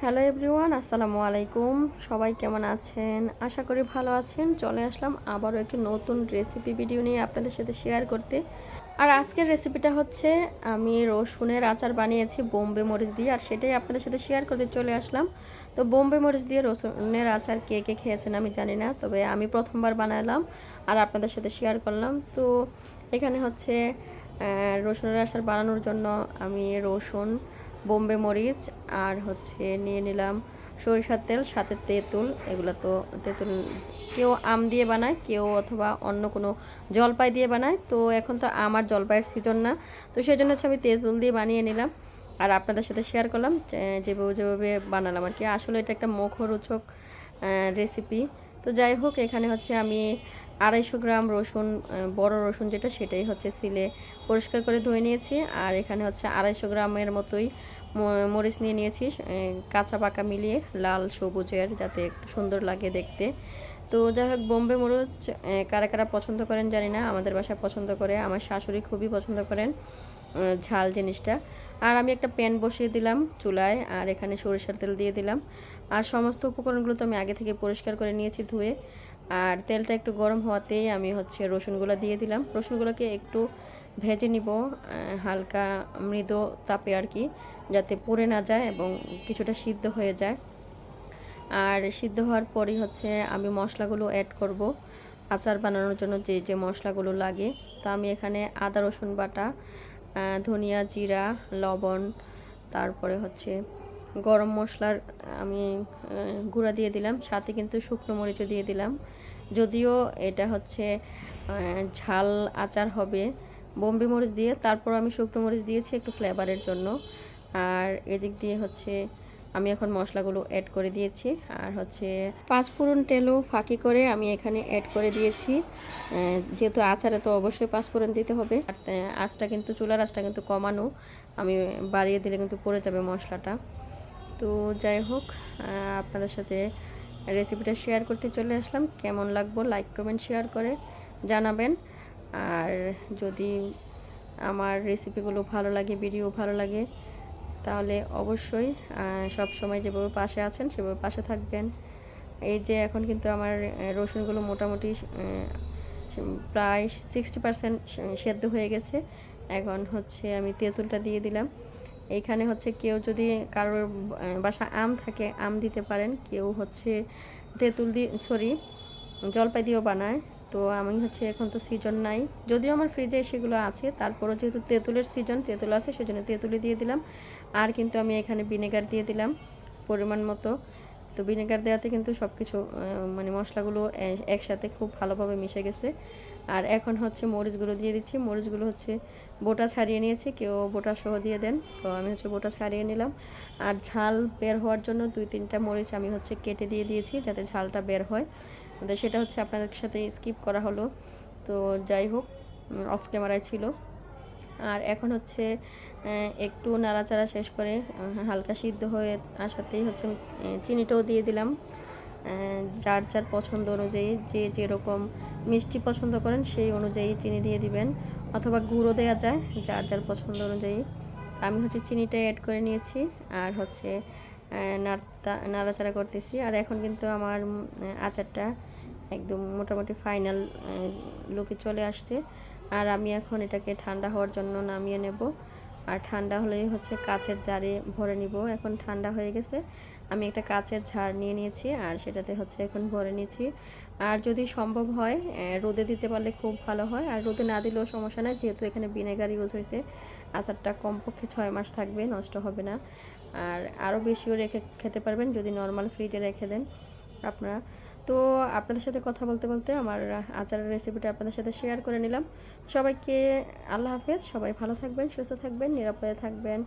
Hello everyone, আসসালামু আলাইকুম। সবাই কেমন আছেন? আশা করি ভালো আছেন। চলে আসলাম আবারও একটি নতুন রেসিপি ভিডিও নিয়ে আপনাদের সাথে শেয়ার করতে। আর আজকের রেসিপিটা হচ্ছে, আমি রসুনের আচার বানিয়েছি বোম্বে মরিচ দিয়ে, আর সেটাই আপনাদের সাথে শেয়ার করতে চলে আসলাম। তো বোম্বে মরিচ দিয়ে রসুনের আচার কে কে খেয়েছেন আমি জানি না, তবে আমি প্রথমবার বানালাম আর আপনাদের সাথে শেয়ার করলাম। তো এখানে হচ্ছে রসুনের আচার বানানোর জন্য আমি রসুন বোম্বে মরিচ আর হচ্ছে নিয়ে নিলাম সরিষার তেল, সাথে তেঁতুল। এগুলো তো তেঁতুল কেউ আম দিয়ে বানায়, কেউ অথবা অন্য কোনো জলপাই দিয়ে বানায়। তো এখন তো আমার জলপাইয়ের সিজন না। তো সেই জন্য হচ্ছে আমি তেঁতুল দিয়ে বানিয়ে নিলাম। আর আপনাদের সাথে শেয়ার করলাম যেভাবে যেভাবে বানালাম আর কি। আসলে এটা একটা মুখরোচক রেসিপি তো যাই হোক, এখানে হচ্ছে আমি আড়াইশো গ্রাম রসুন বড় রসুন যেটা সেটাই হচ্ছে সিলে পরিষ্কার করে ধুয়ে নিয়েছি। আর এখানে হচ্ছে আড়াইশো গ্রামের মতোই মরিচ নিয়ে নিয়েছি কাঁচা পাকা মিলিয়ে লাল সবুজের যাতে একটু সুন্দর লাগে দেখতে। তো যাই হোক, বোম্বে মরিচ কারা কারা পছন্দ করেন জানি না, আমাদের বাসায় পছন্দ করে, আমার শাশুড়ি খুবই পছন্দ করেন ঝাল জিনিসটা। আর আমি একটা প্যান বসিয়ে দিলাম চুলায়, আর এখানে সরিষার তেল দিয়ে দিলাম। আর সমস্ত উপকরণগুলো তো আমি আগে থেকে পরিষ্কার করে নিয়েছি ধুয়ে। আর তেলটা একটু গরম হওয়াতেই আমি হচ্ছে রসুনগুলো দিয়ে দিলাম। রসুনগুলোকে একটু ভেজে নিব হালকা মৃদু তাপে আর কি, যাতে পড়ে না যায় এবং কিছুটা সিদ্ধ হয়ে যায়। আর সিদ্ধ হওয়ার পরই হচ্ছে আমি মশলাগুলো অ্যাড করব। আচার বানানোর জন্য যে যে মশলাগুলো লাগে। তা আমি এখানে আদা, রসুন বাটা ধনিয়া জিরা, লবণ, তারপরে হচ্ছে গরম মশলার আমি গুঁড়া দিয়ে দিলাম। সাথে কিন্তু শুকনো মরিচও দিয়ে দিলাম। যদিও এটা হচ্ছে ঝাল আচার হবে। বোম্বে মরিচ দিয়ে তারপর আমি শুকনো মরিচ দিয়েছি একটু ফ্লেভারের জন্য। আর এদিক দিয়ে হচ্ছে আমি এখন মশলাগুলো অ্যাড করে দিয়েছি। আর হচ্ছে পাঁচফোড়ন তেলও ফাঁকি করে আমি এখানে অ্যাড করে দিয়েছি। যেহেতু আচারে তো অবশ্যই পাঁচফোড়ন দিতে হবে। আঁচটা কিন্তু, চুলার আঁচটা কিন্তু কমানো। আমি বাড়িয়ে দিলে কিন্তু পড়ে যাবে মশলাটা। তো যাই হোক আপনাদের সাথে রেসিপিটা শেয়ার করতে চলে আসলাম। কেমন লাগবো লাইক কমেন্ট শেয়ার করে জানাবেন। আর যদি আমার রেসিপিগুলো ভালো লাগে ভিডিও ভালো লাগে তাহলে অবশ্যই সব সময় যেভাবে পাশে আছেন সেভাবে পাশে থাকবেন। এই যে এখন কিন্তু আমার রসুনগুলো মোটামুটি প্রায় সিক্সটি পারসেন্ট সেদ্ধ হয়ে গেছে। এখন হচ্ছে আমি তেঁতুলটা দিয়ে দিলাম। এইখানে হচ্ছে কেউ যদি কারোর বাসা আম থাকে, আম দিতে পারেন। কেউ হচ্ছে তেঁতুল দিয়ে সরি জলপাই দিয়েও বানায়। তো আমি হচ্ছে এখন তো সিজন নাই। যদিও আমার ফ্রিজে সেগুলো আছে, তারপরও যেহেতু তেঁতুলের সিজন তেঁতুল আছে, সেজন্য তেঁতুলি দিয়ে দিলাম। আর কিন্তু আমি এখানে ভিনেগার দিয়ে দিলাম, পরিমাণ মতো। তো ভিনেগার দেওয়াতে কিন্তু সব কিছু মানে মশলাগুলো একসাথে খুব ভালোভাবে মিশে গেছে। আর এখন হচ্ছে মরিচগুলো দিয়ে দিচ্ছি। মরিচগুলো হচ্ছে বোটা ছাড়িয়ে নিয়েছি, কেউ বোটা সহ দিয়ে দেন। তো আমি হচ্ছে বোটা ছাড়িয়ে নিলাম। আর ঝাল বের হওয়ার জন্য দুই তিনটা মরিচ আমি হচ্ছে কেটে দিয়ে দিয়েছি, যাতে ঝালটা বের হয়। সেটা হচ্ছে আপনাদের সাথে স্কিপ করা হলো। তো যাই হোক অফ ক্যামেরায় ছিল। আর এখন হচ্ছে একটু নাড়াচাড়া শেষ করে হালকা সিদ্ধ হয়ে আসাতেই হচ্ছে চিনিটাও দিয়ে দিলাম। যার যার পছন্দ অনুযায়ী যে যেরকম মিষ্টি পছন্দ করেন সেই অনুযায়ী চিনি দিয়ে দিবেন। অথবা গুঁড়ো দেওয়া যায়, যার যার পছন্দ অনুযায়ী। আমি হচ্ছে চিনিটা অ্যাড করে নিয়েছি। আর হচ্ছে নাড়তা, নাড়াচাড়া করতেছি। আর এখন কিন্তু আমার আচারটা একদম মোটামুটি ফাইনাল লুকে চলে আসছে। আর আমি এখন এটাকে ঠান্ডা হওয়ার জন্য নামিয়ে নেব। আর ঠান্ডা হলেই হচ্ছে কাচের জারে ভরে নিব। এখন ঠান্ডা হয়ে গেছে। আমি একটা কাচের ঝাড় নিয়ে নিয়েছি আর সেটাতে হচ্ছে এখন ভরে নিয়েছি। আর যদি সম্ভব হয় রোদে দিতে পারলে খুব ভালো হয়। আর রোদে না দিলেও সমস্যা নাই, যেহেতু এখানে ভিনেগার ইউজ হয়েছে, আচারটা কমপক্ষে ছয় মাস থাকবে, নষ্ট হবে না। আর আরও বেশিও রেখে খেতে পারবেন যদি নর্মাল ফ্রিজে রেখে দেন আপনারা। তো আপনাদের সাথে কথা বলতে বলতে আমার আচারের রেসিপিটা আপনাদের সাথে শেয়ার করে নিলাম। সবাইকে আল্লাহ হাফেজ, সবাই ভালো থাকবেন, সুস্থ থাকবেন, নিরাপদে থাকবেন।